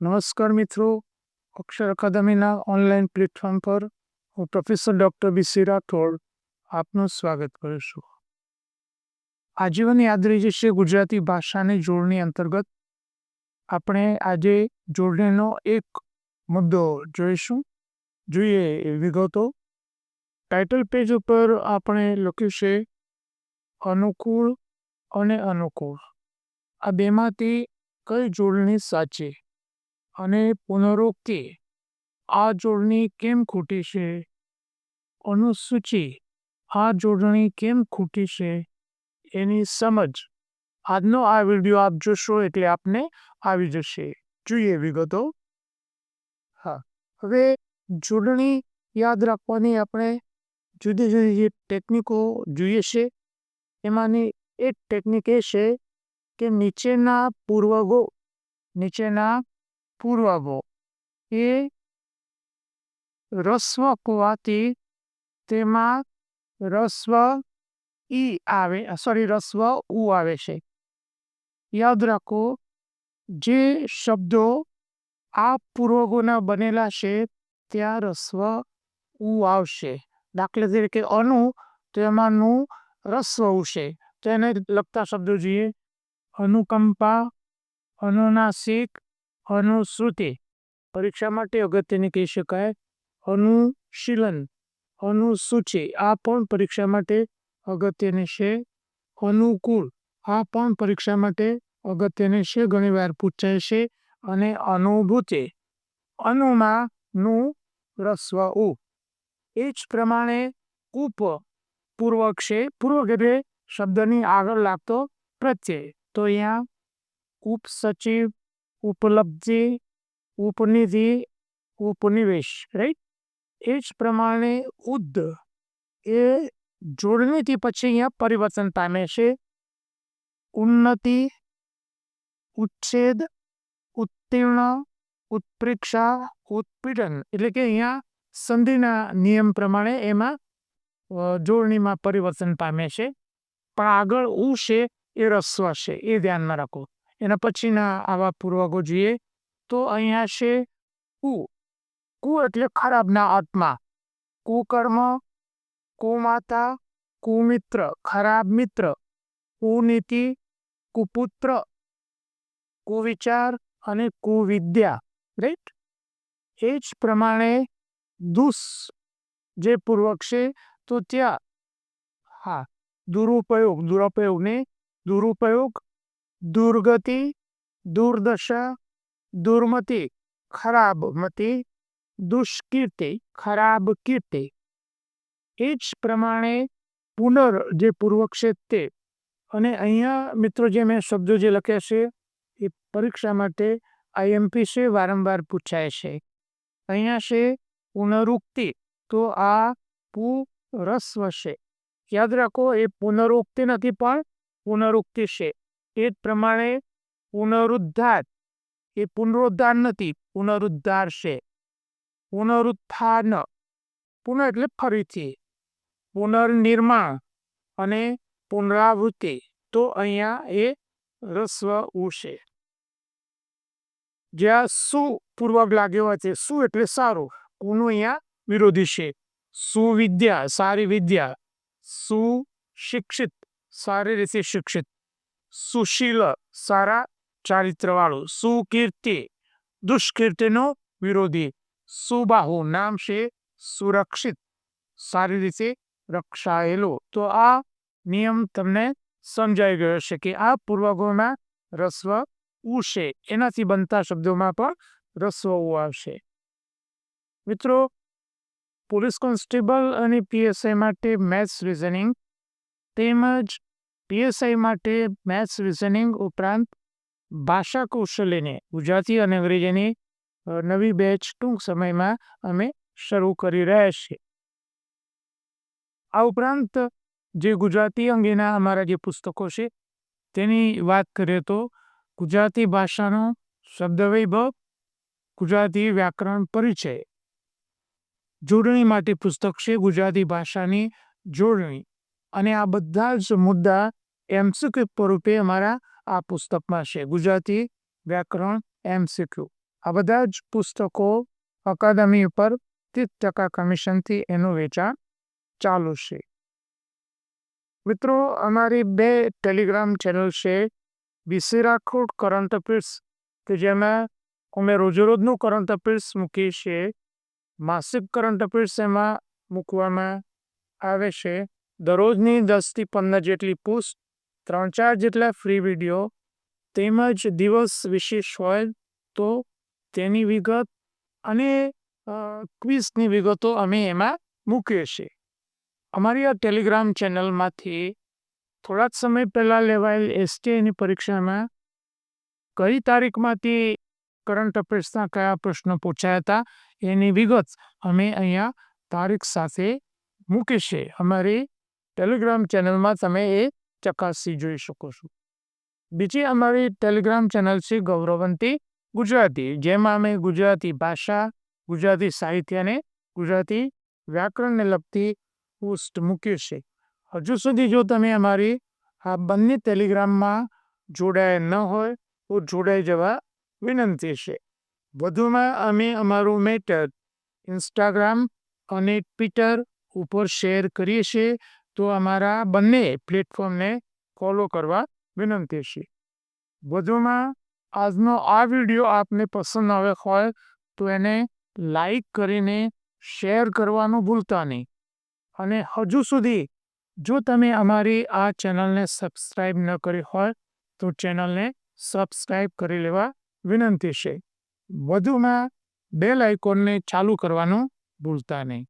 નમસ્કાર મિત્રો. અક્ષર અકાદમીના online platform પર હું પ્રોફેસર ડૉક્ટર બી રાઠોડ આપનું સ્વાગત કરું છું. આજીવન યાદ રહી જશે ગુજરાતી ભાષાની જોડણી અંતર્ગત આપણે આજે જોડણીનો એક મુદ્દો જોઈશું. જોઈએ એ વિગતો. ટાઇટલ પેજ ઉપર આપણે લખ્યું છે અનુકૂળ અને અનુકૂળ. આ બેમાંથી કઈ જોડણી સાચી? અને પુનરોક્તિ. આ જોડણી કેમ ખોટી છે? અનુસૂચિ. આ જોડણી કેમ ખોટી છે? એની સમજ. આજનો આ વીડિયો આપ જોશો એટલે આપને આવી જશે. જોઈએ વિગતો. હા. હવે જોડણી યાદ રાખવાની આપણે જુદી જુદી જે ટેકનિકો જોઈએ છે, એમાંની એક ટેકનિક એ છે કે નીચેના પૂર્વગો, નીચેના પૂર્વગો એ રસ્વ કુવાથી તેમાં રસ્વ ઈ આવે સોરી રસ્વ ઉ આવે છે. યાદ રાખો, જે શબ્દો આ પૂર્વગોના બનેલા છે, ત્યાં રસ્વ ઉ આવશે. દાખલા તરીકે અનુ તો રસ્વ ઉશે તો એને લગતા શબ્દો જોઈએ. અનુકંપા, અનુનાસિક અનુશ્રુતિ પરીક્ષા માટે અગત્યની કહી શકાય. અનુશીલન. અનુસૂચિ. આ પણ પરીક્ષા માટે અગત્યની છે. અનુકૂળ. આ પણ પરીક્ષા માટે અગત્યની છે. ઘણી વાર પૂછાય છે. અને અનુભૂતિ. અનુમાં નું રસ્વ ઉ. એ જ પ્રમાણે ઉપ. પૂર્વક છે પૂર્વક એટલે શબ્દની આગળ લાગતો પ્રત્યય. તો અહીંયા ઉપસચિવ ઉપલબ્ધિ ઉપનિધિ ઉપનિવેશ રાઈટ એ જ પ્રમાણે ઉદ્ધ એ જોડણીથી પછી અહીંયા પરિવર્તન પામે છે ઉન્નતિ ઉચ્છેદ ઉત્તીર્ણ ઉત્પ્રેક્ષા ઉત્પીડન એટલે કે અહીંયા સંધિના નિયમ પ્રમાણે એમાં જોડણીમાં પરિવર્તન પામે છે પણ આગળ ઉ છે એ રસ્વ છે એ ધ્યાનમાં રાખો એના પછીના આવા પૂર્વકો જોઈએ, તો અહીંયા છે કુ. કુ એટલે ખરાબના અર્થમાં કુકર્મ, કુમાતા, કુમિત્ર, ખરાબ મિત્ર, કુનીતિ, કુપુત્ર, કુવિચાર અને કુવિદ્યા રાઈટ એ જ પ્રમાણે દુસ જે પૂર્વક છે, તો ત્યાં, હા, દુરુપયોગ, દુરુપયોગને દુરુપયોગ દુર્ગતિ, દુર્દશા, દુર્મતિ, ખરાબ મતિ, દુષ્કીર્તિ, ખરાબ કીર્તિ. એ જ પ્રમાણે પુનર જે પૂર્વક છે તે. અને અહીંયા મિત્રો જે મેં શબ્દો જે લખ્યા છે, એ પરીક્ષા માટે આઈએમપી છે, વારંવાર પૂછાય છે. અહીંયા છે પુનરુક્તિ, તો આ પુ રસ્વ છે. યાદ રાખો, એ પુનરુક્તિ નથી, પણ પુનરુક્તિ છે. એ જ પ્રમાણે પુનરુદ્ધાર. એ પુનરુદ્ધાર નથી પુનરુદ્ધાર છે પુનરુત્થાન. પુનઃ એટલે ફરીથી. પુનર્નિર્માણ અને પુનરાવૃત્તિ. તો અહીંયા એ રસ્વ ઉ છે જ્યાં સુ પૂર્વક લાગ્યો છે શું એટલે સારું. કુનું અહીંયા વિરોધી છે. સુવિદ્યા, સારી વિદ્યા. સુશિક્ષિત. સારી રીતે શિક્ષિત. સુશીલ સારા ચારિત્રવાળું. સુકીર્તિ. દુષ્કીર્તિનો વિરોધી. સુબાહુ નામ છે સુરક્ષિત. સારી રીતે રક્ષાયેલો. તો આ નિયમ તમને સમજાઈ ગયો છે કે આ પૂર્વગોમાં રસ્વ ઉ છે એનાથી બનતા શબ્દોમાં પણ રસ્વ ઉ આવશે. મિત્રો, પોલીસ કોન્સ્ટેબલ અને પીએસઆઈ માટે મેથ્સ રિઝનિંગ તેમજ પીએસઆઈ માટે મેથ્સ રિઝનિંગ ઉપરાંત ભાષા કૌશલ્યને ગુજરાતી અને અંગ્રેજીની નવી બેચ ટૂંક સમયમાં અમે શરૂ કરી રહ્યા છીએ. આ ઉપરાંત જે ગુજરાતી અંગેના અમારા જે પુસ્તકો છે, તેની વાત કરીએ તો ગુજરાતી ભાષાનો શબ્દવૈભવ, ગુજરાતી વ્યાકરણ પરિચય. જોડણી માટે પુસ્તક છે ગુજરાતી ભાષાની જોડણી. અને આ બધા જ મુદ્દા એમસીક્યુ સ્વરૂપે અમારા આ પુસ્તકમાં છે. ગુજરાતી વ્યાકરણ એમસીક્યુ. આ બધા જ પુસ્તકો અકાદમી ઉપર ત્રીસ ટકા કમિશનથી એનું વેચાણ ચાલુ છે. મિત્રો, અમારી બે ટેલિગ્રામ ચેનલ છે, બીસી રાખોડ કરંટ અફેર્સ, કે જેમાં અમે રોજેરોજનું કરંટ અફેર્સ મૂકીએ છીએ. માસિક કરંટ અફેર્સ એમાં મૂકવામાં આવે છે. દરરોજની દસથી પંદર જેટલી પોસ્ટ ત્રણ ચાર જેટલા ફ્રી વીડિયો તેમજ દિવસ વિશેષ હોય તો તેની વિગત અને ક્વિઝની વિગતો અમે એમાં મૂકીએ છીએ. અમારી આ ટેલિગ્રામ ચેનલમાંથી થોડા જ સમય પહેલાં લેવાયેલ એસટીઆઈની પરીક્ષામાં કઈ તારીખમાંથી કરંટ અફેર્સના કયા પ્રશ્નો પૂછાયા હતા એની વિગત અમે અહીંયા તારીખ સાથે મૂકી છે અમારી ટેલિગ્રામ ચેનલમાં તમે એ ચકાસી જોઈ શકો છો. બીજી અમારી ટેલિગ્રામ ચેનલ છે ગૌરવંતી ગુજરાતી, જેમાં અમે ગુજરાતી ભાષા, ગુજરાતી સાહિત્ય અને ગુજરાતી વ્યાકરણને લગતી પોસ્ટ મૂક્યું છે. હજુ સુધી જો તમે અમારી આ બંને ટેલિગ્રામમાં જોડાયા ન હોય, તો જોડાઈ જવા વિનંતી છે. વધુમાં અમે અમારું મેટર ઇન્સ્ટાગ્રામ અને ટ્વિટર ઉપર શેર કરીએ છીએ. તો અમારા બંને પ્લેટફોર્મને ફોલો કરવા વિનંતી છે. વધુમાં, આજનો આ વીડિયો આપને પસંદ આવે હોય તો એને લાઈક કરીને શેર કરવાનું ભૂલતા નહીં. અને હજુ સુધી જો તમે અમારી આ ચેનલને સબસ્ક્રાઈબ ન કરી હોય તો ચેનલને સબસ્ક્રાઈબ કરી લેવા વિનંતી છે. વધુમાં બેલ આઇકોનને ચાલુ કરવાનું ભૂલતા નહીં.